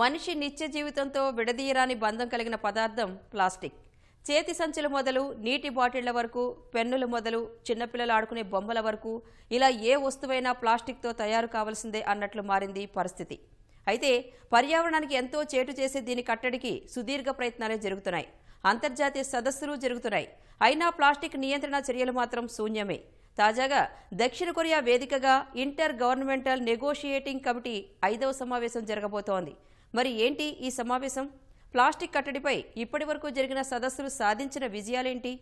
మనిషి నిత్య జీవితంతో విడదీయరాని బంధం కలిగిన పదార్థం ప్లాస్టిక్. చేతి సంచుల మొదలు నీటి బాటిళ్ళ వరకు పెన్నుల మొదలు చిన్నపిల్లలు ఆడుకునే బొమ్మల వరకు ఇలా ఏ వస్తువైనా ప్లాస్టిక్తో తయారు కావాల్సిందే అన్నట్లు మారింది పరిస్థితి. అయితే పర్యావరణానికి ఎంతో చేటు చేసే దీని కట్టడికి సుదీర్ఘ ప్రయత్నాలే జరుగుతున్నాయి. అంతర్జాతీయ సదస్సులు జరుగుతున్నాయి. అయినా ప్లాస్టిక్ నియంత్రణ చర్యలు మాత్రం శూన్యమే. తాజాగా దక్షిణ కొరియా వేదికగా ఇంటర్ గవర్నమెంటల్ నెగోషియేటింగ్ కమిటీ ఐదవ సమావేశం జరగబోతోంది. మరి ఏంటి ఈ సమావేశం? ప్లాస్టిక్ కట్టడిపై ఇప్పటి వరకు జరిగిన సదస్సులు సాధించిన విజయాలేంటి?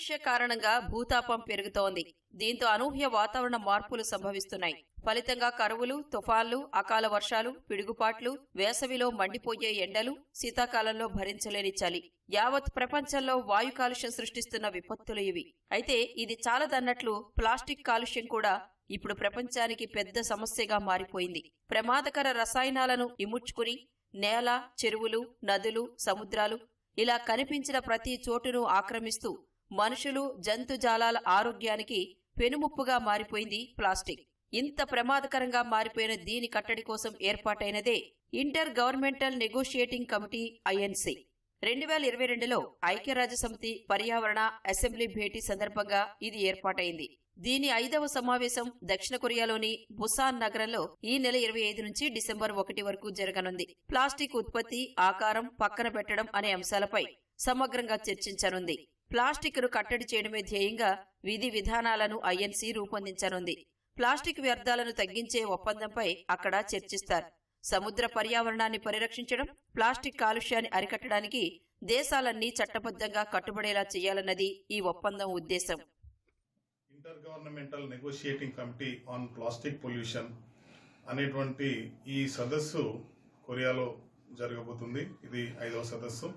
కాలుష్య కారణంగా భూతాపం పెరుగుతోంది. దీంతో అనూహ్య వాతావరణ మార్పులు సంభవిస్తున్నాయి. ఫలితంగా కరువులు తుఫాన్లు అకాల వర్షాలు పిడుగుపాట్లు వేసవిలో మండిపోయే ఎండలు శీతాకాలంలో భరించలేని చలి. యావత్ ప్రపంచంలో వాయు కాలుష్యం సృష్టిస్తున్న విపత్తులు ఇవి. అయితే ఇది చాలదన్నట్లు ప్లాస్టిక్ కాలుష్యం కూడా ఇప్పుడు ప్రపంచానికి పెద్ద సమస్యగా మారిపోయింది. ప్రమాదకర రసాయనాలను ఇముడ్చుకుని నేల చెరువులు నదులు సముద్రాలు ఇలా కనిపించిన ప్రతి చోటును ఆక్రమిస్తూ మనుషులు జంతుజాలాల ఆరోగ్యానికి పెనుముప్పుగా మారిపోయింది ప్లాస్టిక్. ఇంత ప్రమాదకరంగా మారిపోయిన దీని కట్టడి కోసం ఏర్పాటైనదే intergovernmental negotiating committee INC రెండు వేల ఇరవై రెండులో ఐక్యరాజ్యసమితి పర్యావరణ అసెంబ్లీ భేటీ సందర్భంగా ఇది ఏర్పాటైంది. దీని ఐదవ సమావేశం దక్షిణ కొరియాలోని బుసాన్ నగరంలో ఈ నెల ఇరవై ఐదు నుంచి డిసెంబర్ ఒకటి వరకు జరగనుంది. ప్లాస్టిక్ ఉత్పత్తి ఆకారం పక్కన పెట్టడం అనే అంశాలపై సమగ్రంగా చర్చించనుంది. ప్లాస్టిక్ను కట్టడి చేయడమే ధ్యేయంగా విధి విధానాలను ఐఎన్సీ రూపొందించనుంది. ప్లాస్టిక్ వ్యర్థాలను తగ్గించే ఒప్పందంపై అక్కడ చర్చిస్తారు. సముద్ర పర్యావరణాన్ని పరిరక్షించడం ప్లాస్టిక్ కాలుష్యాన్ని అరికట్టడానికి దేశాలన్నీ చట్టబద్ధంగా కట్టుబడేలా చేయాలన్నది ఈ ఒప్పందం ఉద్దేశం. Intergovernmental negotiating committee on plastic pollution అనేటువంటి ఈ సదస్సు కొరియాలో జరగబోతుంది. ఇది ఐదవ సదస్సు.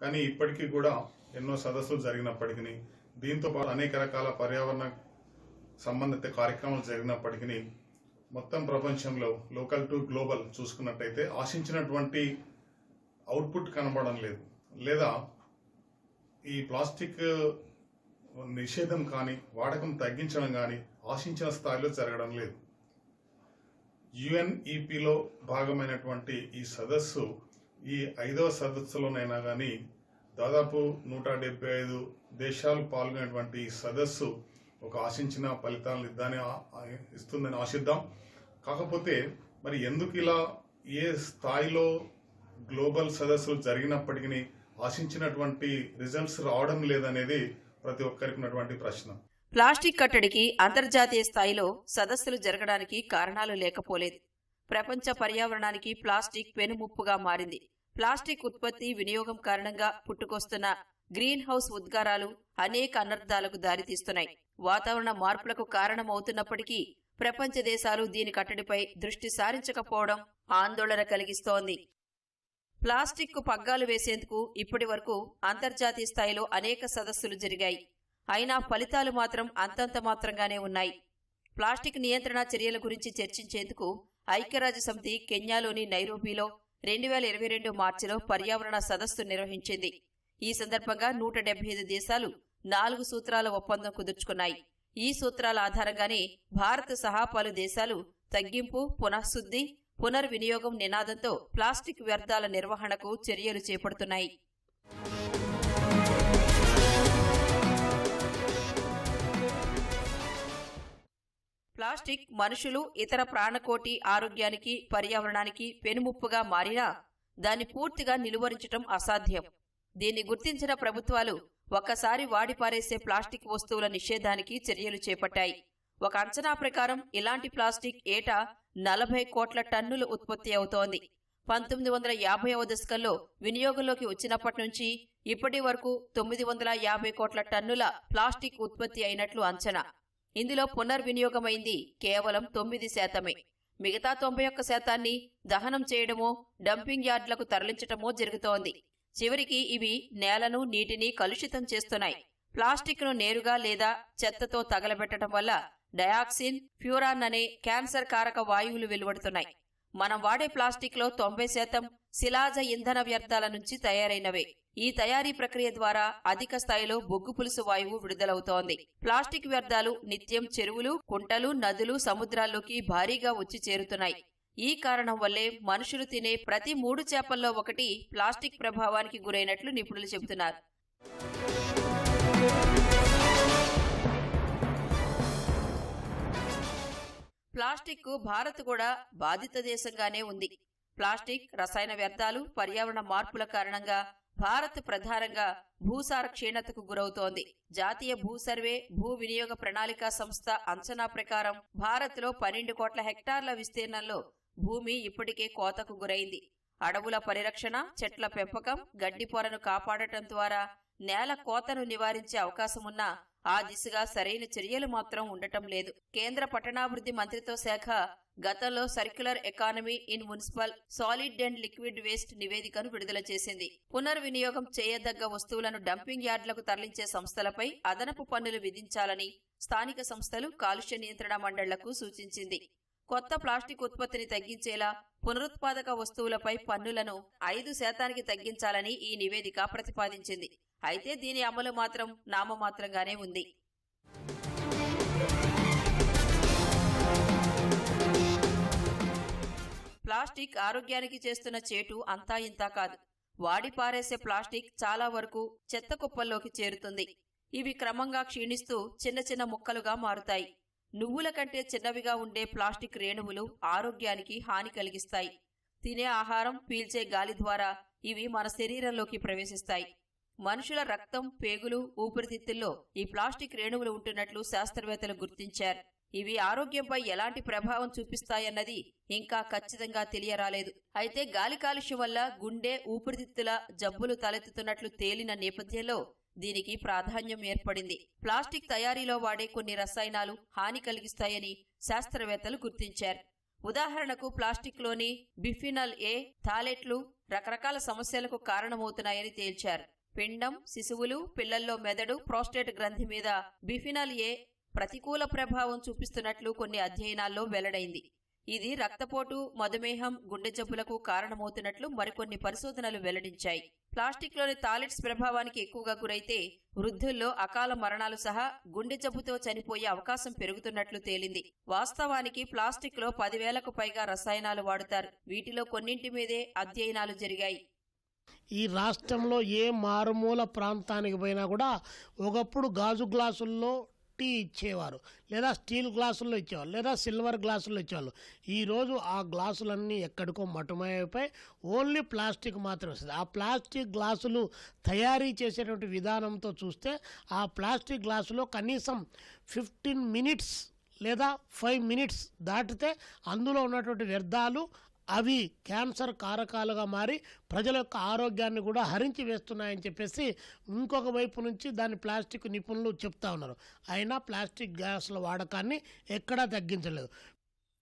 కానీ ఇప్పటికీ కూడా ఎన్నో సదస్సులు జరిగినప్పటికీ దీంతో పాటు అనేక రకాల పర్యావరణ సంబంధిత కార్యక్రమాలు జరిగినప్పటికీ మొత్తం ప్రపంచంలో లోకల్ టు గ్లోబల్ చూసుకున్నట్టయితే ఆశించినటువంటి అవుట్పుట్ కనబడడం లేదు. లేదా ఈ ప్లాస్టిక్ నిషేధం కానీ వాడకం తగ్గించడం కానీ ఆశించిన స్థాయిలో జరగడం లేదు. యుఎన్ఈపిలో భాగమైనటువంటి ఈ సదస్సు ఈ ఐదవ సదస్సులోనైనా కానీ దాదాపు నూట డెబ్బై ఐదు దేశాలు పాల్గొనేటువంటి ఈ సదస్సు ఒక ఆశించిన ఫలితాలను ఇద్దని ఇస్తుందని ఆశిద్దాం. కాకపోతే మరి ఎందుకు ఇలా ఏ స్థాయిలో గ్లోబల్ సదస్సులు జరిగినప్పటికీ ఆశించినటువంటి రిజల్ట్స్ రావడం లేదనేది ప్రతి ఒక్కరికి ఉన్నటువంటి ప్రశ్న. ప్లాస్టిక్ కట్టడికి అంతర్జాతీయ స్థాయిలో సదస్సులు జరగడానికి కారణాలు లేకపోలేదు. ప్రపంచ పర్యావరణానికి ప్లాస్టిక్ పెనుముప్పుగా మారింది. ప్లాస్టిక్ ఉత్పత్తి వినియోగం కారణంగా పుట్టుకొస్తున్న గ్రీన్ హౌస్ ఉద్గారాలు అనేక అనర్థాలకు దారితీస్తున్నాయి. వాతావరణ మార్పులకు కారణమవుతున్నప్పటికీ ప్రపంచ దేశాలు దీని కట్టడిపై దృష్టి సారించకపోవడం ఆందోళన కలిగిస్తోంది. ప్లాస్టిక్కు పగ్గాలు వేసేందుకు ఇప్పటి వరకు అంతర్జాతీయ స్థాయిలో అనేక సదస్సులు జరిగాయి. అయినా ఫలితాలు మాత్రం అంతంత మాత్రంగానే ఉన్నాయి. ప్లాస్టిక్ నియంత్రణ చర్యల గురించి చర్చించేందుకు ఐక్యరాజ్య సమితి కెన్యాలోని నైరోబీలో రెండు వేల ఇరవై రెండు మార్చిలో పర్యావరణ సదస్సు నిర్వహించింది. ఈ సందర్భంగా నూట డెబ్బై ఐదు దేశాలు నాలుగు సూత్రాల ఒప్పందం కుదుర్చుకున్నాయి. ఈ సూత్రాల ఆధారంగానే భారత్ సహా పలు దేశాలు తగ్గింపు పునఃశుద్ధి పునర్వినియోగం నినాదంతో ప్లాస్టిక్ వ్యర్థాల నిర్వహణకు చర్యలు చేపడుతున్నాయి. ప్లాస్టిక్ మనుషులు ఇతర ప్రాణకోటి ఆరోగ్యానికి పర్యావరణానికి పెనుముప్పుగా మారినా దాన్ని పూర్తిగా నిలువరించటం అసాధ్యం. దీన్ని గుర్తించిన ప్రభుత్వాలు ఒక్కసారి వాడిపారేసే ప్లాస్టిక్ వస్తువుల నిషేధానికి చర్యలు చేపట్టాయి. ఒక అంచనా ప్రకారం ఇలాంటి ప్లాస్టిక్ ఏటా నలభై కోట్ల టన్నులు ఉత్పత్తి అవుతోంది. పంతొమ్మిది వందల యాభైవ దశకంలో వినియోగంలోకి వచ్చినప్పటి నుంచి ఇప్పటి వరకు తొమ్మిది వందల యాభై కోట్ల టన్నుల ప్లాస్టిక్ ఉత్పత్తి అయినట్లు అంచనా. ఇందులో పునర్వినియోగమైంది కేవలం తొమ్మిది శాతమే. మిగతా తొంభై ఒక్క శాతాన్ని దహనం చేయడమో డంపింగ్ యార్డులకు తరలించటమో జరుగుతోంది. చివరికి ఇవి నేలను నీటిని కలుషితం చేస్తున్నాయి. ప్లాస్టిక్ను నేరుగా లేదా చెత్తతో తగలబెట్టడం వల్ల డయాక్సిన్ ఫ్యూరాన్ అనే క్యాన్సర్ కారక వాయువులు వెలువడుతున్నాయి. మనం వాడే ప్లాస్టిక్లో తొంభై శాతం శిలాజ ఇంధన వ్యర్థాల నుంచి తయారైనవే. ఈ తయారీ ప్రక్రియ ద్వారా అధిక స్థాయిలో బొగ్గు పులుసు వాయువు విడుదలవుతోంది. ప్లాస్టిక్ వ్యర్థాలు నిత్యం చెరువులు కుంటలు నదులు సముద్రాల్లోకి భారీగా వచ్చి చేరుతున్నాయి. ఈ కారణం వల్లే మనుషులు తినే ప్రతి మూడు చేపల్లో ఒకటి ప్లాస్టిక్ ప్రభావానికి గురైనట్లు నిపుణులు చెబుతున్నారు. ప్లాస్టిక్కు భారత్ కూడా బాధిత దేశంగానే ఉంది. ప్లాస్టిక్ రసాయన వ్యర్థాలు పర్యావరణ మార్పుల కారణంగా భారత్ ప్రధానంగా భూసార క్షీణతకు గురవుతోంది. జాతీయ భూ సర్వే భూ వినియోగ ప్రణాళిక సంస్థ అంచనా ప్రకారం భారత్లో పన్నెండు కోట్ల హెక్టార్ల విస్తీర్ణంలో భూమి ఇప్పటికే కోతకు గురైంది. అడవుల పరిరక్షణ చెట్ల పెంపకం గడ్డి పొరను కాపాడటం ద్వారా నేల కోతను నివారించే అవకాశమున్నా ఆ దిశగా సరైన చర్యలు మాత్రం ఉండటం లేదు. కేంద్ర పట్టణాభివృద్ధి మంత్రిత్వ శాఖ గతంలో circular economy in municipal solid and liquid waste నివేదికను విడుదల చేసింది. పునర్వినియోగం చేయదగ్గ వస్తువులను డంపింగ్ యార్డులకు తరలించే సంస్థలపై అదనపు పన్నులు విధించాలని స్థానిక సంస్థలు కాలుష్య నియంత్రణ మండళ్ళకు సూచించింది. కొత్త ప్లాస్టిక్ ఉత్పత్తిని తగ్గించేలా పునరుత్పాదక వస్తువులపై పన్నులను ఐదు శాతానికి తగ్గించాలని ఈ నివేదిక ప్రతిపాదించింది. అయితే దీని అమలు మాత్రం నామమాత్రంగానే ఉంది. ప్లాస్టిక్ ఆరోగ్యానికి చేస్తున్న చేటు అంతా ఇంతా కాదు. వాడి పారేసే ప్లాస్టిక్ చాలా వరకు చెత్త కుప్పల్లోకి చేరుతుంది. ఇవి క్రమంగా క్షీణిస్తూ చిన్న చిన్న ముక్కలుగా మారుతాయి. నువ్వుల కంటే చిన్నవిగా ఉండే ప్లాస్టిక్ రేణువులు ఆరోగ్యానికి హాని కలిగిస్తాయి. తినే ఆహారం పీల్చే గాలి ద్వారా ఇవి మన శరీరంలోకి ప్రవేశిస్తాయి. మనుషుల రక్తం పేగులు ఊపిరితిత్తుల్లో ఈ ప్లాస్టిక్ రేణువులు ఉంటున్నట్లు శాస్త్రవేత్తలు గుర్తించారు. ఇవి ఆరోగ్యంపై ఎలాంటి ప్రభావం చూపిస్తాయన్నది ఇంకా ఖచ్చితంగా తెలియరాలేదు. అయితే గాలి కాలుష్యం వల్ల గుండె ఊపిరితిత్తుల జబ్బులు తలెత్తుతున్నట్లు తేలిన నేపథ్యంలో దీనికి ప్రాధాన్యం ఏర్పడింది. ప్లాస్టిక్ తయారీలో వాడే కొన్ని రసాయనాలు హాని కలిగిస్తాయని శాస్త్రవేత్తలు గుర్తించారు. ఉదాహరణకు ప్లాస్టిక్లోని బిఫినల్ ఏ థాలెట్లు రకరకాల సమస్యలకు కారణమవుతున్నాయని తేల్చారు. పిండం శిశువులు పిల్లల్లో మెదడు ప్రోస్టేట్ గ్రంథి మీద బిఫినాల్ ఏ ప్రతికూల ప్రభావం చూపిస్తున్నట్లు కొన్ని అధ్యయనాల్లో వెల్లడైంది. ఇది రక్తపోటు మధుమేహం గుండె జబ్బులకు కారణమవుతున్నట్లు మరికొన్ని పరిశోధనలు వెల్లడించాయి. ప్లాస్టిక్లోని టాయిలెట్స్ ప్రభావానికి ఎక్కువగా గురైతే వృద్ధుల్లో అకాల మరణాలు సహా గుండె జబ్బుతో చనిపోయే అవకాశం పెరుగుతున్నట్లు తేలింది. వాస్తవానికి ప్లాస్టిక్లో పదివేలకు పైగా రసాయనాలు వాడుతారు. వీటిలో కొన్నింటి మీదే అధ్యయనాలు జరిగాయి. ఈ రాష్ట్రంలో ఏ మారుమూల ప్రాంతానికి పోయినా కూడా ఒకప్పుడు గాజు గ్లాసుల్లో టీ ఇచ్చేవారు లేదా స్టీల్ గ్లాసుల్లో ఇచ్చేవారు లేదా సిల్వర్ గ్లాసుల్లో ఇచ్చేవాళ్ళు. ఈరోజు ఆ గ్లాసులన్నీ ఎక్కడికో మటుమైపోయి ఓన్లీ ప్లాస్టిక్ మాత్రమే వస్తుంది. ఆ ప్లాస్టిక్ గ్లాసులు తయారీ చేసేటువంటి విధానంతో చూస్తే ఆ ప్లాస్టిక్ గ్లాసులో కనీసం ఫిఫ్టీన్ మినిట్స్ లేదా ఫైవ్ మినిట్స్ దాటితే అందులో ఉన్నటువంటి వ్యర్థాలు అవి క్యాన్సర్ కారకాలుగా మారి ప్రజల యొక్క ఆరోగ్యాన్ని కూడా హరించి వేస్తున్నాయని చెప్పేసి ఇంకొక వైపు నుంచి దాని ప్లాస్టిక్ నిపుణులు చెప్తా ఉన్నారు. అయినా ప్లాస్టిక్ గ్యాస్ల వాడకాన్ని ఎక్కడా తగ్గించలేదు.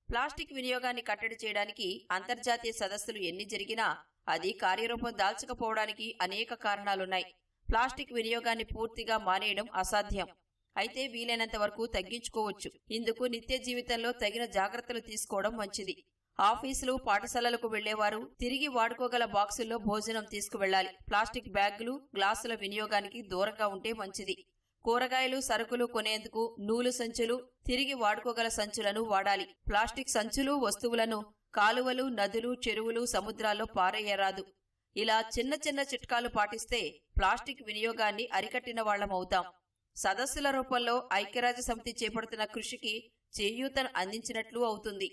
ప్లాస్టిక్ వినియోగాన్ని కట్టడి చేయడానికి అంతర్జాతీయ సదస్సులు ఎన్ని జరిగినా అది కార్యరూపం దాల్చకపోవడానికి అనేక కారణాలున్నాయి. ప్లాస్టిక్ వినియోగాన్ని పూర్తిగా మానేయడం అసాధ్యం. అయితే వీలైనంత వరకు తగ్గించుకోవచ్చు. ఇందుకు నిత్య జీవితంలో తగిన జాగ్రత్తలు తీసుకోవడం మంచిది. ఆఫీసులు పాఠశాలలకు వెళ్ళేవారు తిరిగి వాడుకోగల బాక్సుల్లో భోజనం తీసుకువెళ్ళాలి ప్లాస్టిక్ బ్యాగులు గ్లాసుల వినియోగానికి దూరంగా ఉంటే మంచిది. కూరగాయలు సరుకులు కొనేందుకు నూలు సంచులు తిరిగి వాడుకోగల సంచులను వాడాలి. ప్లాస్టిక్ సంచులు వస్తువులను కాలువలు నదులు చెరువులు సముద్రాల్లో పారేయరాదు. ఇలా చిన్న చిన్న చిట్కాలు పాటిస్తే ప్లాస్టిక్ వినియోగాన్ని అరికట్టిన వాళ్ళమవుతాం సదస్సుల రూపంలో ఐక్యరాజ్య సమితి చేపడుతున్న కృషికి చేయూతను అందించినట్లు అవుతుంది.